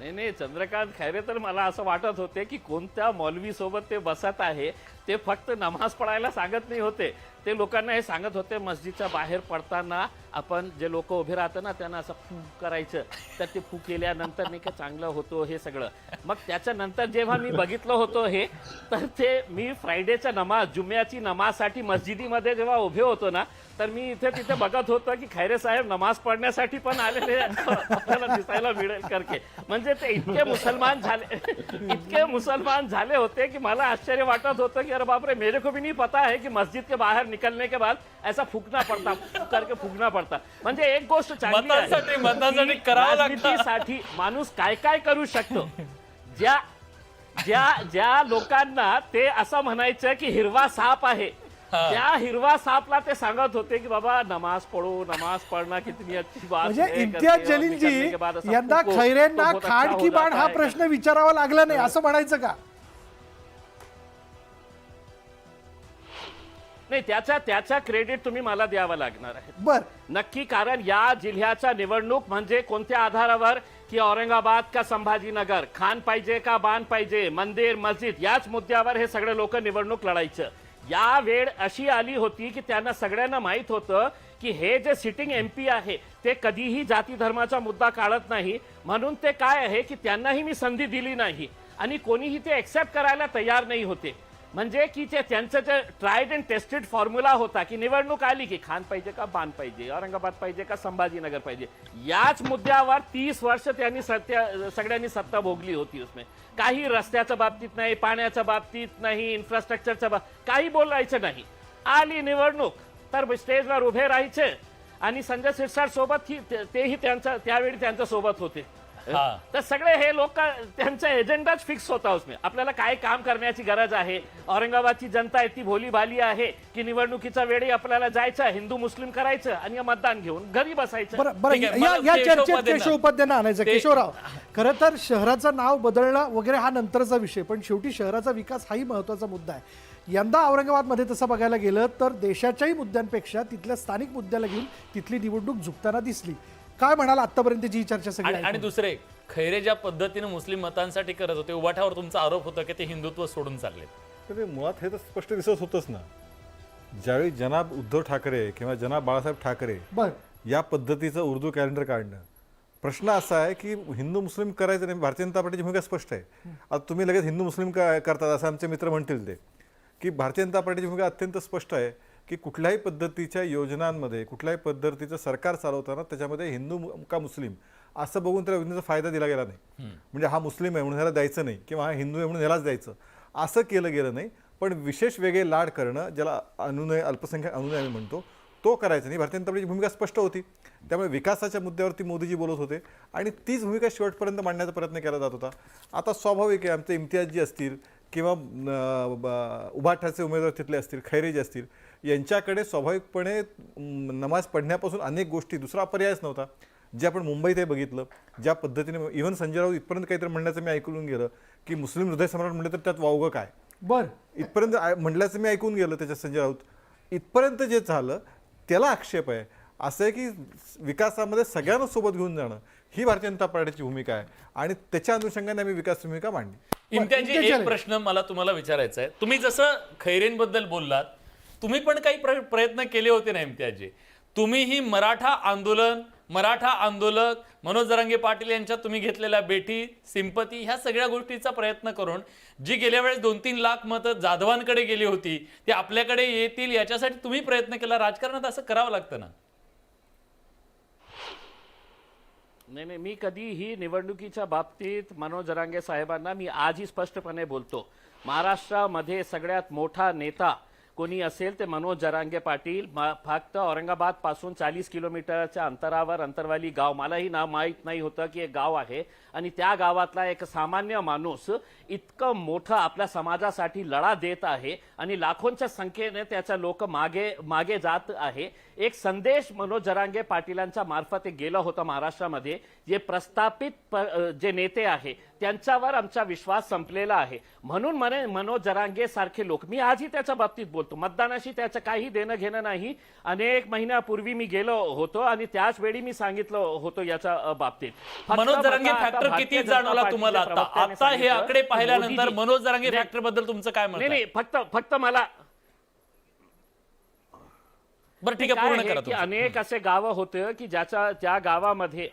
नाही नाही चंद्रकांत खैरे तर मला असं वाटत होते की कोणत्या मौलवी सोबत ते बसत आहे ते फक्त नमाज पडायला सांगत नाही होते. ते लोकांना हे सांगत होते मस्जिदच्या बाहेर पडताना आपण जे लोक उभे राहतं ना त्यांना असं फू करायचं. तर ते फू केल्यानंतर नाही का चांगलं होतो हे सगळं. मग त्याच्यानंतर जेव्हा मी बघितलं होतं हे तर ते मी फ्रायडेच्या नमाज जुम्याची नमाजसाठी मस्जिदीमध्ये जेव्हा उभे होतो ना तर मी इथे तिथे बघत होतो की खैरे साहेब नमाज पडण्यासाठी पण आलेले आपल्याला दिसायला मिळेल करके. म्हणजे ते इतके मुसलमान झाले इतके मुसलमान झाले होते की मला आश्चर्य वाटत होतं की अरे बापरे मेरे को भी नहीं पता है कि मस्जिद के बाहर निकलने के बाद ऐसा फुकना पड़ता करके फुकना पड़ता। म्हणजे एक गोष्ट चांगली आहे। मतांसाठी- मतांसाठी की करावं लागतं. राजनीतीसाठी माणूस काय काय करू शकतो? ज्या ज्या ज्या लोकांना ते असं म्हणायचं की हिरवा साप आहे त्या हिरवा सापला ते सांगत होते की बाबा नमाज पढ़ो नमाज पढ़ना कितनी अच्छी बात म्हणजे है, इम्तियाज करके और निकलने जलीलजी के बाद यंदा फूको, खैरेंना तो बहुत अच्छा खाण हो की बाण जाता हा है. प्रश्न विचारावा लागला नाही असं म्हणायचं का? नाही त्याच्या त्याचा क्रेडिट तुम्ही मला द्यावं लागणार आहे. बर. नक्की कारण या जिल्ह्याच्या निवडणूक म्हणजे कोणत्या आधारावर? की औरंगाबाद का संभाजीनगर? खान पाहिजे का बाण पाहिजे? मंदिर मस्जिद याच मुद्द्यावर हे सगळे लोक निवडणूक लढायचं. या वेळ अशी आली होती की त्यांना सगळ्यांना माहीत होतं की हे जे सिटिंग एम पी आहे ते कधीही जाती धर्माचा मुद्दा काढत नाही. म्हणून ते काय आहे की त्यांनाही मी संधी दिली नाही. आणि कोणीही ते एक्सेप्ट करायला तयार नाही होते. म्हणजे की जे त्यांचं जे ट्रायड अँड टेस्टेड फॉर्म्युला होता की निवडणूक आली की खान पाहिजे का बाण पाहिजे औरंगाबाद पाहिजे का संभाजीनगर पाहिजे याच मुद्द्यावर तीस वर्ष त्यांनी सत्या सगळ्यांनी सत्ता भोगली होती उसमें. काही रस्त्याच्या बाबतीत नाही पाण्याच्या बाबतीत नाही इन्फ्रास्ट्रक्चरच्या बाबतीत काही बोलायचं नाही. आली निवडणूक तर स्टेजवर उभे राहायचे. आणि संजय शिरसाट सोबत ही तेही त्यांच्या त्यावेळी त्यांच्यासोबत होते. हा. तर सगळे हे लोक त्यांचा एजेंडाच फिक्स होता उसमे. आपल्याला काय काम करण्याची गरज आहे? औरंगाबादची जनता आहे ती भोली भाली आहे की निवडणुकीच्या वेळी आपल्याला जायचं हिंदू मुस्लिम करायचं आणि मतदान घेऊन घरी बसायचं? बरं बरं ठीक आहे, या मला या केशव चर्चेत उपाध्याय केशव ना. उपाध्यायांना आणायचं. ते- केशवराव खरं तर शहराचं नाव बदलणं वगैरे हा नंतरचा विषय पण शेवटी शहराचा विकास हाही महत्त्वाचा मुद्दा आहे. यंदा औरंगाबादमध्ये तसं बघायला गेलं तर देशाच्याही मुद्द्यांपेक्षा तिथल्या स्थानिक मुद्द्याला घेऊन तिथली निवडणूक झुकताना दिसली. काय म्हणाल आतापर्यंत जी चर्चा सगळी आणि आणि ऐकून? दुसरे खैरे ज्या पद्धतीने मुस्लिम मतांसाठी करत होते उभाठावर तुमचा आरोप होता की ते हिंदुत्व सोडून चालले. तर ते मुळात हे तर स्पष्ट दिसत होतंच ना. ज्यावेळी जनाब उद्धव ठाकरे किंवा जनाब बाळासाहेब ठाकरे बर. या पद्धतीचं उर्दू कॅलेंडर काढणं प्रश्न असा आहे की हिंदू मुस्लिम करायचं नाही भारतीय जनता पार्टीची भूमिका स्पष्ट आहे. आता तुम्ही लगेच हिंदू मुस्लिम का करतात असं आमचे मित्र म्हणतील ते की भारतीय जनता पार्टीची भूमिका अत्यंत स्पष्ट आहे. की कुठल्याही पद्धतीच्या योजनांमध्ये कुठल्याही पद्धतीचं सरकार चालवताना त्याच्यामध्ये हिंदू का मुस्लिम? असं बघून त्याला योजनेचा फायदा दिला गेला नाही. म्हणजे हा मुस्लिम आहे म्हणून ह्याला द्यायचं नाही किंवा हा हिंदू आहे म्हणून ह्यालाच द्यायचं. असं केलं गेलं नाही. पण विशेष वेगळे लाड करणं ज्याला अनुनय अल्पसंख्याक अनुनय आम्ही म्हणतो तो करायचा नाही. भारतीय जनता पार्टीची भूमिका स्पष्ट होती. त्यामुळे विकासाच्या मुद्द्यावरती मोदीजी बोलत होते आणि तीच भूमिका शेवटपर्यंत मांडण्याचा प्रयत्न केला जात होता. आता स्वाभाविक आहे आमचे इम्तियाजी असतील किंवा उभाठाचे उमेदवार तिथले असतील खैरे जे असतील यांच्याकडे स्वाभाविकपणे नमाज पडण्यापासून अनेक गोष्टी दुसरा पर्यायच नव्हता. जे आपण मुंबईत हे बघितलं ज्या पद्धतीने इव्हन संजय राऊत इथपर्यंत काहीतरी म्हणण्याचं मी ऐकून गेलं की मुस्लिम हृदय सम्राट म्हणलं तर त्यात वावगं काय? बर. इथपर्यंत म्हटल्याचं मी ऐकून गेलं त्याच्यात संजय राऊत. इथपर्यंत जे झालं त्याला आक्षेप आहे. असं आहे की विकासामध्ये सगळ्यांना सोबत घेऊन जाणं ही भारतीय जनता पार्टीची भूमिका आहे. आणि त्याच्या अनुषंगाने आम्ही विकास भूमिका मांडली. इम्तियाजी एक. प्रश्न मला तुम्हाला विचारायचा आहे. तुम्ही जसं खैरेंबद्दल बोललात तुम्ही पण काही प्र- प्रयत्न केले होते ना इम्तियाजी तुम्ही ही मराठा आंदोलन मराठा आंदोलक मनोज जरांगे पाटील यांच्यात तुम्ही घेतलेल्या बेटी सिंपती ह्या सगळ्या गोष्टीचा प्रयत्न करून जी गेल्या वेळेस दोन तीन लाख मतं जाधवांकडे गेली होती ती आपल्याकडे येतील याच्यासाठी तुम्ही प्रयत्न केला राजकारणात असं करावं लागतं ना? नाही नाही मी कधीही निवडणुकीच्या बाबतीत मनोज जरांगे साहेबांना मी आजही स्पष्टपणे बोलतो. महाराष्ट्रामध्ये सगळ्यात मोठा नेता कोणी असेल ते मनोज जरांगे पाटील फक्त औरंगाबादपासून चाळीस किलोमीटरच्या अंतरावर अंतरवाली गाव. मलाही नाव माहीत नाही होतं की एक गाव आहे. आणि त्या गावातला एक सामान्य माणूस इतकं मोठं आपल्या समाजासाठी लढा देत आहे आणि लाखोंच्या संख्येने त्याचा लोक मागे मागे जात आहे. एक संदेश मनोज जरांगे पाटीलांच्या मार्फत एक गेलं होतं महाराष्ट्रामध्ये जे प्रस्थापित जे नेते आहे त्यांच्यावर आमचा विश्वास संपलेला आहे. म्हणून म्हणे मनोज जरांगे सारखे लोक मी आजही त्याच्या बाबतीत बोलतो मतदानाशी त्याचं काही देणं घेणं नाही. अनेक महिन्यापूर्वी मी गेलो होतो आणि त्याच वेळी मी सांगितलं होतं याच्या बाबतीत. मनोज जरांगे फॅक्टर किती जाणवला तुम्हाला आता? हे आकडे पाहिल्यानंतर मनोज जरांगे फॅक्टरबद्दल तुमचं काय आहे? नाही फक्त फक्त मला बरं ठीक आहे पूर्ण करा की तुमचं. अनेक असे गावं होते की ज्याच्या त्या गावामध्ये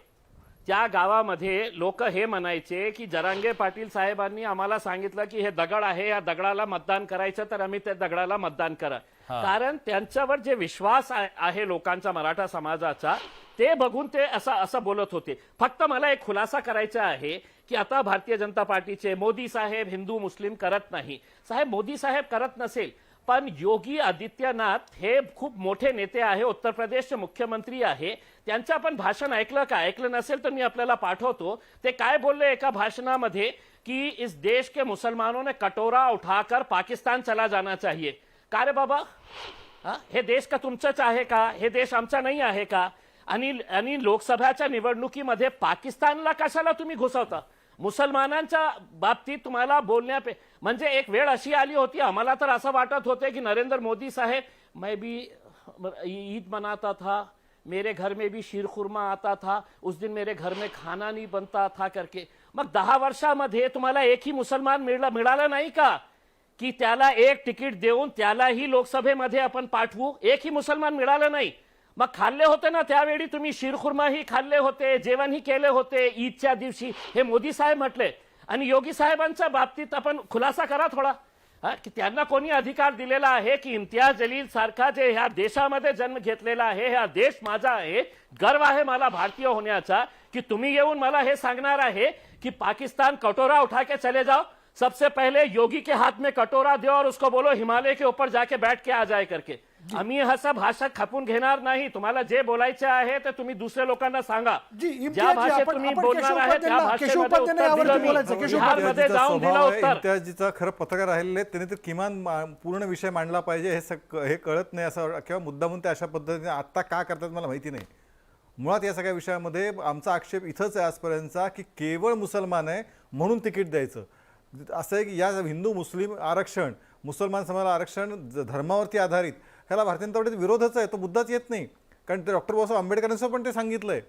त्या गावामध्ये लोक हे म्हणायचे की जरांगे पाटील साहेबांनी आम्हाला सांगितलं की हे दगड आहे या दगडाला मतदान करायचं तर आम्ही त्या दगडाला मतदान करा. कारण त्यांच्यावर जे विश्वास आहे लोकांचा मराठा समाजाचा ते बघून ते असं असं बोलत होते. फक्त मला एक खुलासा करायचा आहे की आता भारतीय जनता पार्टीचे मोदी साहेब हिंदू मुस्लिम करत नाही. साहेब मोदी साहेब करत नसेल पण योगी आदित्यनाथ हे खूप मोठे नेते आहे उत्तर प्रदेशचे मुख्यमंत्री आहे. त्यांचं आपण भाषण ऐकलं का? ऐकलं नसेल तर मी आपल्याला पाठवतो. ते काय बोलले एका भाषणामध्ये? की इस देश के मुसलमानों ने कटोरा उठाकर पाकिस्तान चला जाना चाहिए. का रे बाबा? हा? हे देश का तुमचंच आहे का? हे देश आमचा नाही आहे का? आणि आणि लोकसभेच्या निवडणुकीमध्ये पाकिस्तानला कशाला तुम्ही घुसवता? मुसलमानांच्या बाबतीत तुम्हाला बोलण्या म्हणजे एक वेळ अशी आली होती आम्हाला तर असं वाटत होते की नरेंद्र मोदी साहेब मैं भी ईद मनाता था मेरे घर में भी शीर आता था उस दिन मेरे घर में खाना नहीं बनता था करके. मग दहा वर्षामध्ये तुम्हाला एकही मुसलमान मिळला मिळाला नाही का? की त्याला एक तिकीट देऊन त्यालाही लोकसभेमध्ये आपण पाठवू एकही मुसलमान मिळालं नाही. मग खाल्ले होते ना त्यावेळी तुम्ही शिरखुर्माही खाल्ले होते जेवणही केले होते ईदच्या दिवशी हे मोदी साहेब म्हटले. आणि योगी साहेबांच्या बाबतीत आपण खुलासा करा थोडा. की त्यांना कोणी अधिकार दिलेला आहे की इम्तियाज जलील सारखा जे ह्या देशामध्ये जन्म घेतलेला आहे हा देश माझा आहे गर्व आहे मला भारतीय होण्याचा की तुम्ही येऊन मला हे सांगणार आहे की पाकिस्तान कटोरा उठा के चले जाओ. सबसे पहले योगी के हाथ में कटोरा दो और उसको बोलो हिमालय के ऊपर जाके बैठ के आ जाए करके. आम्ही असं भाषा खपून घेणार नाही. तुम्हाला जे बोलायचे आहे ते तुम्ही दुसऱ्या लोकांना सांगा. जी, ज्या भाषेत तुम्ही बोलणार आहे त्या भाषेमध्ये जाऊन दिलं उत्तर. खरं पत्रकार राहिलेले आहेत, त्यांनी तर किमान मा- पूर्ण विषय मांडला पाहिजे हे सग हे कळत नाही असं किंवा मुद्दामून ते अशा पद्धतीने आत्ता का करतात मला माहिती नाही. मुळात या सगळ्या विषयामध्ये आमचा आक्षेप इथंच आहे आजपर्यंतचा की केवळ मुसलमान आहे म्हणून तिकीट द्यायचं. असं आहे की या हिंदू मुस्लिम आरक्षण मुसलमान समाजाला आरक्षण धर्मावरती आधारित. ह्याला भारतीय जनता पार्टीचा विरोधच आहे तो मुद्दाच येत नाही कारण ते डॉक्टर बाबासाहेब आंबेडकरांचं पण ते सांगितलंय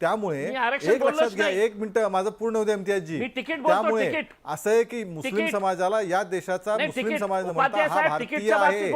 त्यामुळे एक लक्षात घ्या. एक मिनिट माझं पूर्ण होते इम्तियाजी त्यामुळे. असं आहे की मुस्लिम. समाजाला या देशाचा मुस्लिम. समाज म्हणता हा भारतीय आहे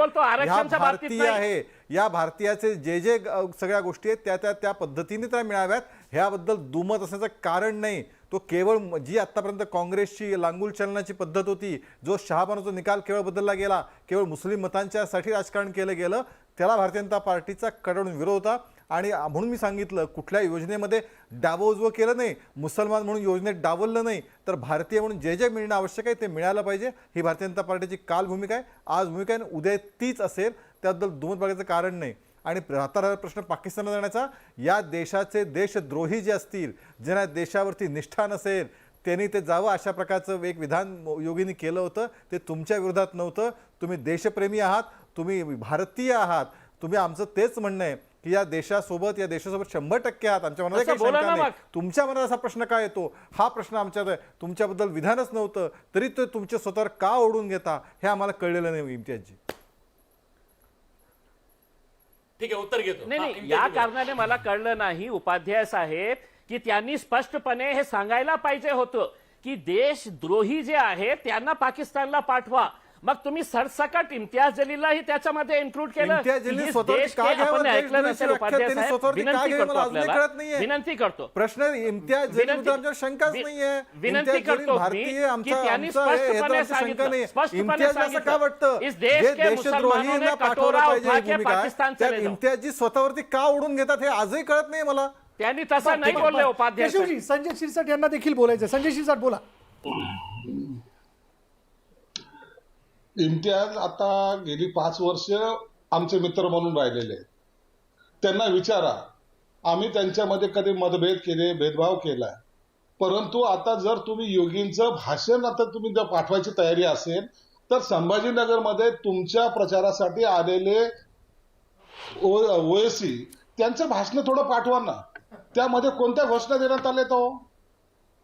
हा भारतीय. आहे या भारतीयाचे जे जे सगळ्या गोष्टी आहेत त्या त्या त्या पद्धतीने त्या मिळाव्यात ह्याबद्दल दुमत असण्याचं कारण नाही तो केवळ जी आत्तापर्यंत काँग्रेसची लांगूल चलनाची पद्धत होती जो शहाबानोचा निकाल केवळ बदलला गेला केवळ मुस्लिम मतांच्यासाठी राजकारण केलं गेलं त्याला भारतीय जनता पार्टीचा कडून विरोध होता. आणि म्हणून मी सांगितलं कुठल्या योजनेमध्ये डावोजवं केलं नाही मुसलमान म्हणून योजनेत डावललं नाही तर भारतीय म्हणून जे जे मिळणं आवश्यक आहे ते मिळालं पाहिजे. ही भारतीय जनता पार्टीची काल भूमिका आहे आज भूमिका आहे आणि उद्या तीच असेल त्याबद्दल दुमत बघायचं कारण नाही. आणि राहता प्रश्न पाकिस्तानला जाण्याचा. या देशाचे देशद्रोही जे असतील ज्यांना देशावरती निष्ठा नसेल त्यांनी ते जावं अशा प्रकारचं एक विधान योगींनी केलं होतं. ते तुमच्या विरोधात नव्हतं. तुम्ही देशप्रेमी आहात. तुम्ही भारतीय आहात. तुम्ही आमचं तेच म्हणणं आहे की या देशासोबत या देशासोबत शंभर टक्के आहात. आमच्या मनात काही शंका नाही. तुमच्या मनात असा प्रश्न काय येतो? हा प्रश्न आमच्यात आहे तुमच्याबद्दल विधानच नव्हतं. तरी ते तुमच्या स्वतःवर का ओढून घेता हे आम्हाला कळलेलं नाही इम्तियाजी ठीक आहे उत्तर घेतो नाही नाही या. कारणाने मला कळलं नाही उपाध्याय साहेब की त्यांनी स्पष्टपणे हे सांगायला पाहिजे होतं की देशद्रोही जे आहे त्यांना पाकिस्तानला पाठवा मग तुम्ही सरसकट इम्तियाज जलीललाही त्याच्यामध्ये इन्क्लूड केलं? आपण ऐकलं नसेल उपाध्याय विनंती करतो आपल्याला. विनंती प्रश्न इम्तियाज शंकाच नाहीये. विनंती करतो की आमचा त्यांनी हे स्पष्टपणे सांगितलं. नाही स्पष्टपणे सांगितलं. वाटतं? इस देश के मुसलमानों ने कटोरा उठा ही के पाकिस्तान चले. इम्तियाजी स्वतःवरती का ओढून घेतात हे आजही कळत नाही मला. त्यांनी तसं नाही बोलले उपाध्याय संजय शिरसाट यांना देखील बोलायचं. संजय शिरसाट बोला. इम्तियाज आता गेली पाच वर्ष आमचे मित्र म्हणून राहिलेले आहेत. त्यांना विचारा आम्ही त्यांच्यामध्ये कधी मतभेद केले भेदभाव केला. परंतु आता जर तुम्ही योगींचं भाषण आता तुम्ही जर पाठवायची तयारी असेल तर संभाजीनगरमध्ये तुमच्या प्रचारासाठी आलेले ओएसी त्यांचं भाषण थोडं पाठवा ना. त्यामध्ये कोणत्या घोषणा देण्यात आल्या तो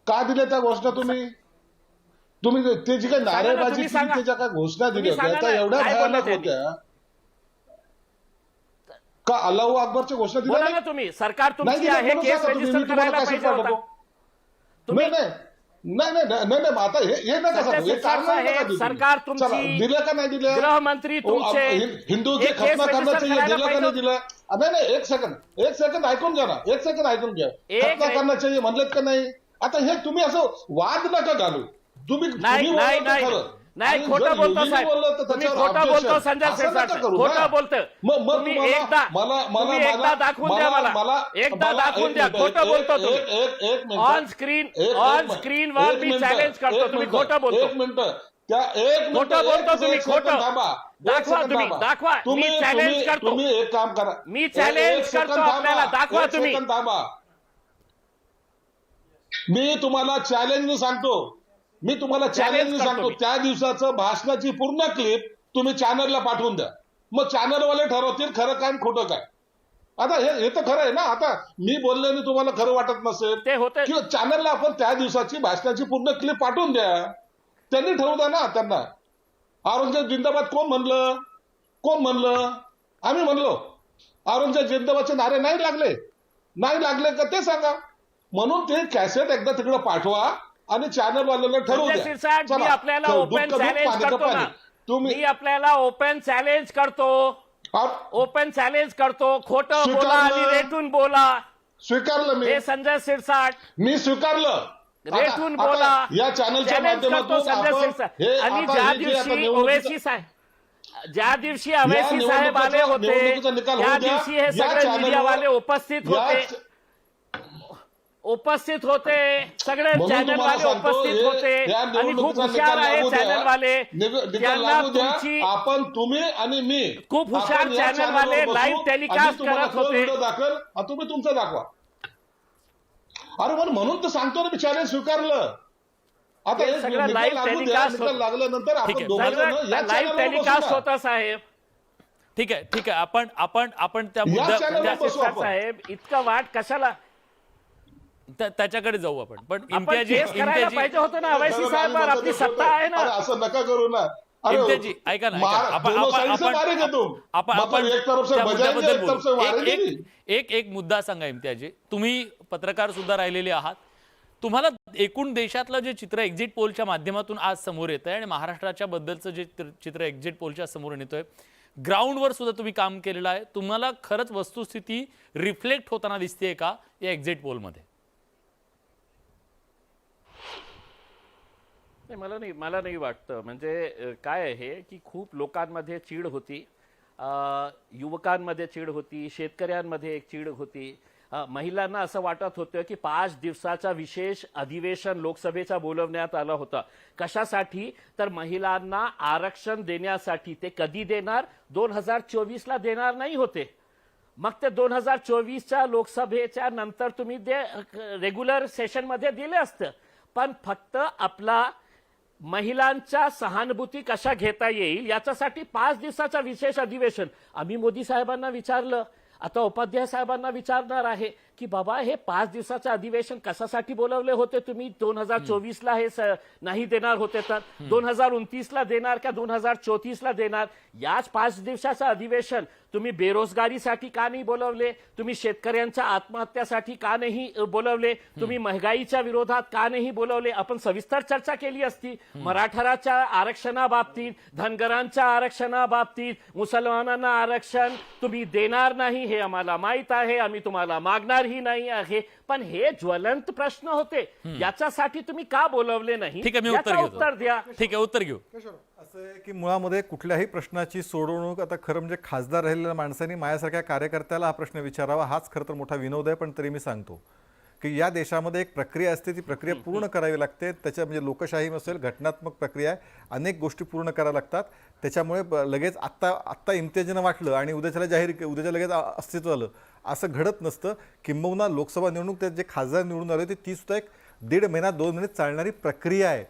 का दिल्या त्या घोषणा तुम्ही? तुम्ही ते जी ना, नारेबाजी केली. त्याच्या काय घोषणा दिल्या होत्या त्या ना, एवढ्या काय भयानक? होत्या का अल्लाहू अकबरच्या घोषणा दिल्या बोला नाही? ना तुम्ही सरकार तुमची आहे केस तुम्ही, रजिस्टर तुम्हाला करायला कशात पाहिजे होता पाठवतो? तुम्ही नाही नाही नाही नाही नाही नाही आता हे हे नका सांगू. हे सरकार कारण नका साहेब, देऊ. सरकार चला, तुमची दिलं का नाही दिलं गृहमंत्री ओ, तुमचे आप- हिं- हिंदूचे एक केस खतना रजिस्टर करण्याचं हे करायला दिलं का पाहिजे नाही दिलं आ, नाही नाही एक सेकंड एक सेकंड ऐकून घ्या ना एक सेकंड ऐकून घ्या एक खतना. करण्याचं हे म्हणलेत का नाही आता हे तुम्ही असं वाद नका घालू तुम्ही नाही नाही नाही. खोटं बोलतो साहेब. तुम्ही खोटं. बोलतो संजय शिरसाट. खोटं बोलतं. तुम्ही एकदा मला मला तुम्ही एकदा दाखवून द्या मला एकदा दाखवून द्या. खोटं बोलतो तुम्ही. ऑन स्क्रीन ऑन स्क्रीन वर मी चॅलेंज करतो. तुम्ही खोटं बोलतो. खोटं बोलतो तुम्ही, खोटं. दाखवा तुम्ही. दाखवा. मी तुम्ही तुम्ही- करतो. तुम्ही एक काम करा. मी second करतो. आपल्याला. दाखवा तुम्ही. मी तुम्हाला चॅलेंज सांगतो मी तुम्हाला चॅलेंज सांगतो. त्या दिवसाचं भाषणाची पूर्ण क्लिप तुम्ही चॅनलला पाठवून द्या. मग चॅनलवाले ठरवतील खरं काय खोटं काय. आता हे हे तर खरं आहे ना आता मी बोलल्याने तुम्हाला खरं वाटत नसेल ते होते किंवा चॅनलला आपण त्या दिवसाची भाषणाची पूर्ण क्लिप पाठवून द्या. त्यांनी ठरवू द्या ना त्यांना. औरंगजेब जिंदाबाद कोण म्हणलं? कोण म्हणलं? आम्ही म्हणलो. औरंगजेब जिंदाबादचे नारे नाही लागले. नाही लागले का ते सांगा. म्हणून ते कॅसेट एकदा तिकडे पाठवा. आणि चॅनल वाल्याला ठरवू मी आपल्याला ओपन चॅलेंज करतो. ना. तुम्ही आपल्याला ओपन चॅलेंज करतो. ओपन चॅलेंज करतो. खोटं. बोला आणि रेटून बोला. स्वीकारलं मी. हे संजय शिरसाट मी स्वीकारलं. रेटून बोला. या चॅनलच्या माध्यमातून संजय हे आणि ज्या दिवशी ओवेसी साहेब ज्या दिवशी अवेसी साहेब आले होते त्या. दिवशी हे सगळे मीडियावाले उपस्थित होते उपस्थित होते सगळे चॅनल वाले उपस्थित होते आणि खूप हुशार आहे. चॅनल वाले त्यांना. तुमची आपण तुम्ही आणि मी खूप हुशार channel वाले आणि तुम्हाला करत होते. दाखल तुम्ही तुमचं दाखवा अरे पण म्हणून तर सांगतो ना मी चॅलेंज स्वीकारलं आता सगळं निकाल होतं. लागल्यानंतर आपण लाईव्ह टेलिकास्ट. होता साहेब ठीक आहे ठीक आहे आपण आपण आपण त्या. साहेब इतका वाट कशाला त्या- त्याच्याकडे जाऊ आपण पण आपण इम्तियाजी केस करायला इम्तियाजी पाहिजे होतं ना अवैसी बाजूला आपली. सत्ता आहे ना अरे असं नका करू ना अरे इम्तियाजी ऐका ना ऐका. मार- आपण दोनों आपण साइड से आपण मारेंगे तुम आपण मतलब आपण एक तरफ से त्या बजाएंगे मुद्द्याबद्दल एक तरफ से बोलू. मारेंगे एक नहीं. एक एक एक मुद्दा सांगा इम्तियाजी तुम्ही पत्रकार सुद्धा राहिलेले आहात तुम्हाला एकूण देशातलं जे चित्र एक्झिट पोलच्या माध्यमातून आज समोर येत आहे आणि महाराष्ट्राच्या बद्दलचं जे चित्र- चित्र एक्झिट पोलच्या समोर येतोय ग्राउंडवर सुद्धा तुम्ही काम केलेलं आहे तुम्हाला खरंच वस्तुस्थिती रिफ्लेक्ट होताना दिसतेय का या एक्झिट पोलमध्ये नाही मला नाही मला नाही वाटतं. म्हणजे काय आहे की खूप लोकांमध्ये चीड होती. युवकांमध्ये चीड होती शेतकऱ्यांमध्ये एक चीड होती. महिलांना असं वाटत होतं की पाच दिवसाचा विशेष अधिवेशन लोकसभेचा बोलवण्यात आलं होतं. कशासाठी? तर महिलांना आरक्षण देण्यासाठी. ते कधी देणार? दोन हजार चोवीसला देणार नाही होते. मग ते दोन हजार चोवीसच्या लोकसभेच्या नंतर तुम्ही ते रेग्युलर सेशनमध्ये दिले असतं. पण फक्त आपला महिलांच्या सहानुभूती कशा घेता येईल याच्यासाठी पाच दिवसाचा विशेष अधिवेशन. आम्ही मोदी साहेबांना विचारलं. आता उपाध्याय साहेबांना विचारणार आहे. की बाबा हे पाच दिवसाचं अधिवेशन कशासाठी बोलवले होते तुम्ही? दोन हजार चोवीसला हे नाही देणार होते तर? दोन हजार उनतीसला देणार का दोन हजार चौतीसला देणार? याच पाच दिवसाचं अधिवेशन तुम्ही बेरोजगारीसाठी का नाही बोलवले? तुम्ही शेतकऱ्यांच्या आत्महत्यासाठी का नाही बोलवले? तुम्ही महागाईच्या विरोधात का नाही बोलवले? आपण सविस्तर चर्चा केली असती. मराठराच्या आरक्षणाबाबतीत धनगरांच्या आरक्षणाबाबतीत मुसलमानांना आरक्षण तुम्ही देणार नाही हे आम्हाला माहीत आहे. आम्ही तुम्हाला मागणारही नाही आहे. पण हे ज्वलंत प्रश्न होते. याच्यासाठी तुम्ही का बोलवले नाही? ठीक आहे मी उत्तर घेतो. उत्तर द्या. ठीक आहे उत्तर घेऊ. असं की मुळामध्ये कुठल्याही प्रश्नाची सोडवणूक आता खरं म्हणजे खासदार राहिलेल्या माणसांनी माझ्यासारख्या कार्यकर्त्याला हा प्रश्न विचारावा हाच खरं तर मोठा विनोद आहे पण तरी मी सांगतो. की या देशामध्ये एक प्रक्रिया असते ती प्रक्रिया पूर्ण करावी लागते. त्याच्या म्हणजे लोकशाही असेल घटनात्मक प्रक्रिया आहे. अनेक गोष्टी पूर्ण कराव्या लागतात. त्याच्यामुळे लगेच आत्ता आत्ता इम्तियाजीनं वाटलं आणि उद्याच्याला जाहीर उद्याच्या लगेच अस्तित्व आलं. असं घडत नसतं. किंबहुना लोकसभा निवडणूक त्यात जे खासदार निवडून आले होते ती सुद्धा एक दीड महिना दोन महिने चालणारी प्रक्रिया आहे.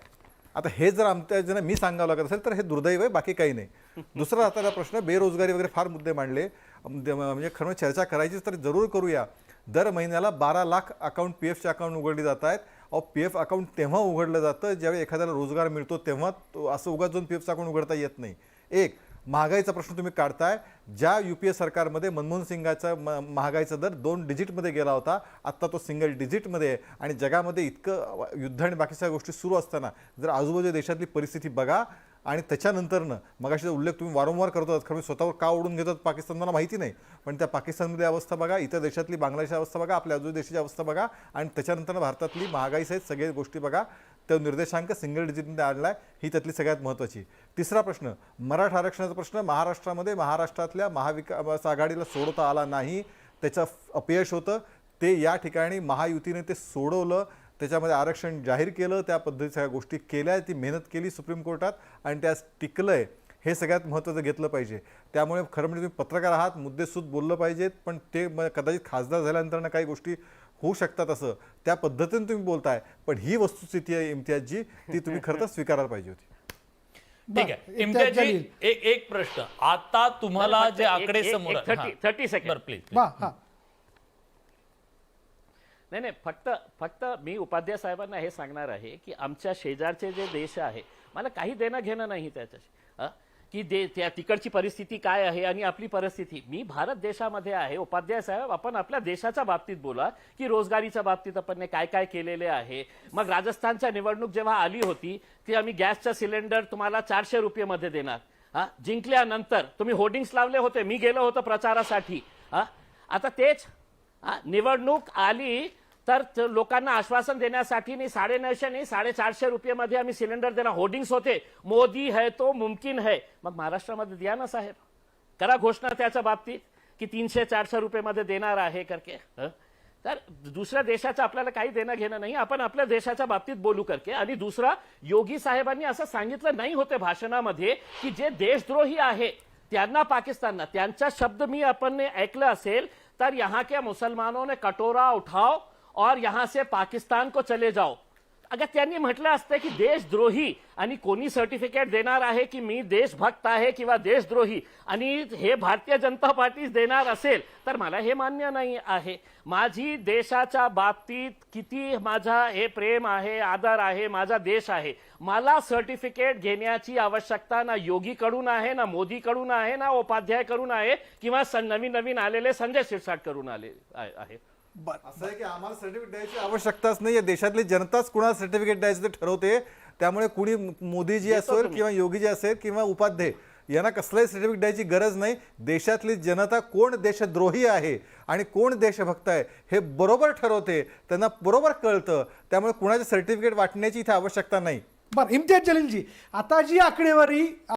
आता हे जर आमच्या मी सांगावं लागत असेल तर हे दुर्दैव आहे बाकी काही नाही. दुसरा आता प्रश्न बेरोजगारी वगैरे फार मुद्दे मांडले. म्हणजे खरं म्हणजे चर्चा करायचीच तर जरूर करूया. दर महिन्याला बारा लाख अकाउंट पी एफचे अकाउंट उघडली जात आहेत. अहो पी एफ अकाउंट तेव्हा उघडलं जातं ज्यावेळी एखाद्याला रोजगार मिळतो तेव्हा तो असं उगाच जाऊन पी एफचं अकाउंट उघडता येत नाही. एक महागाईचा प्रश्न तुम्ही काढताय. ज्या यू पी ए सरकारमध्ये मनमोहन सिंगाचा म महागाईचा दर दोन डिजिटमध्ये गेला होता आत्ता तो सिंगल डिजिटमध्ये आहे आणि जगामध्ये इतकं युद्ध आणि बाकी सगळ्या गोष्टी सुरू असताना जर आजूबाजूच्या देशातली परिस्थिती बघा आणि त्याच्यानंतरनं मगाशी उल्लेख तुम्ही वारंवार करतो खरं म्हणजे स्वतःवर का ओढून घेतात पाकिस्तान मला माहिती नाही पण त्या पाकिस्तानमध्ये अवस्था बघा इतर देशातली बांगलादेशची अवस्था बघा आपल्या अजून देशाची अवस्था बघा आणि त्याच्यानंतर भारतातली महागाई सहित सगळे गोष्टी बघा तो निर्देशांक सिंगल डिजिटमध्ये आणला आहे ही त्यातली सगळ्यात महत्त्वाची. तिसरा प्रश्न मराठा आरक्षणाचा प्रश्न महाराष्ट्रामध्ये महाराष्ट्रातल्या महाविकास आघाडीला सोडवता आला नाही त्याचं अपयश होतं ते या ठिकाणी महायुतीने ते सोडवलं त्याच्यामध्ये आरक्षण जाहीर केलं त्या पद्धतीच्या सगळ्या गोष्टी केल्या ती मेहनत केली सुप्रीम कोर्टात आणि त्या टिकलंय. हे सगळ्यात महत्त्वाचं घेतलं पाहिजे. त्यामुळे खरं म्हणजे तुम्ही पत्रकार आहात मुद्देसूद बोललं पाहिजेत पण ते कदाचित खासदार झाल्यानंतर काही गोष्टी होऊ शकतात असं. त्या पद्धतीने तुम्ही बोलताय पण ही वस्तुस्थिती आहे इम्तियाजची ती तुम्ही खरं तर स्वीकारायला पाहिजे होती. ठीक आहे. इम्तियाज. एक एक प्रश्न. आता तुम्हाला जे आकडे समोर थर्टी थर्टी सेकंड प्लीज हा. नाही नाही फक्त फक्त मी उपाध्याय साहेबांना हे सांगणार आहे की आमच्या शेजारचे जे देश आहे मला काही देणं घेणं नाही त्याच्याशी. की दे त्या तिकडची परिस्थिती काय आहे आणि आपली परिस्थिती. मी भारत देशामध्ये आहे. उपाध्याय साहेब आपण आपल्या देशाच्या बाबतीत बोला की रोजगारीच्या बाबतीत आपण काय काय केलेले आहे. मग राजस्थानच्या निवडणूक जेव्हा आली होती ती आम्ही गॅसचा सिलेंडर तुम्हाला चारशे रुपयेमध्ये देणार. हा? जिंकल्यानंतर तुम्ही होर्डिंग्स लावले होते मी गेलो होतो प्रचारासाठी. हा? आता तेच. निवडणूक आली तर लोकांना आश्वासन देण्यासाठी नाही साडेनऊशे नाही साडेचारशे रुपयेमध्ये आम्ही सिलेंडर देणार होर्डिंग्स होते. मोदी है तो मुमकिन है. मग महाराष्ट्रामध्ये द्या ना साहेब. करा घोषणा त्याच्या बाबतीत की तीनशे चारशे रुपयेमध्ये देणार आहे करके. तर दुसऱ्या देशाचं आपल्याला काही देणं घेणं नाही. आपण आपल्या देशाच्या बाबतीत बोलू करके. आणि दुसरा योगी साहेबांनी असं सांगितलं नाही होते भाषणामध्ये की जे देशद्रोही आहे त्यांना पाकिस्तानना त्यांचा शब्द मी आपण ऐकलं असेल तर यहाँ के मुसलमानों ने कटोरा उठाओ और यहाँ से पाकिस्तान को चले जाओ। अगर त्यांनी म्हटलं असतं की देशद्रोही आणि कोणी सर्टिफिकेट देणार आहे की मी देशभक्त आहे किंवा देशद्रोही आणि हे भारतीय जनता पार्टी देणार असेल तर मला हे मान्य नाही आहे. माझी देशाच्या बाबतीत किती माझा हे प्रेम आहे आदर आहे माझा देश आहे मला सर्टिफिकेट घेण्याची आवश्यकता ना योगीकडून आहे ना मोदीकडून आहे ना उपाध्यायकडून आहे किंवा नवीन नवीन आलेले संजय शिरसाट करून आले आहे. असं आहे की आम्हाला सर्टिफिकेट द्यायची आवश्यकताच नाही देशातली जनताच कुणाला सर्टिफिकेट द्यायचं ते ठरवते. त्यामुळे कुणी मोदीजी असेल किंवा योगीजी असेल किंवा उपाध्याय यांना कसलंही सर्टिफिकेट द्यायची गरज नाही. देशातली जनता कोण देशद्रोही आहे आणि कोण देशभक्त आहे हे बरोबर ठरवते. त्यांना बरोबर कळतं. त्यामुळे कुणाचे सर्टिफिकेट वाटण्याची इथे आवश्यकता नाही. बरं इम्तियाज जलीलजी आता जी आकडेवारी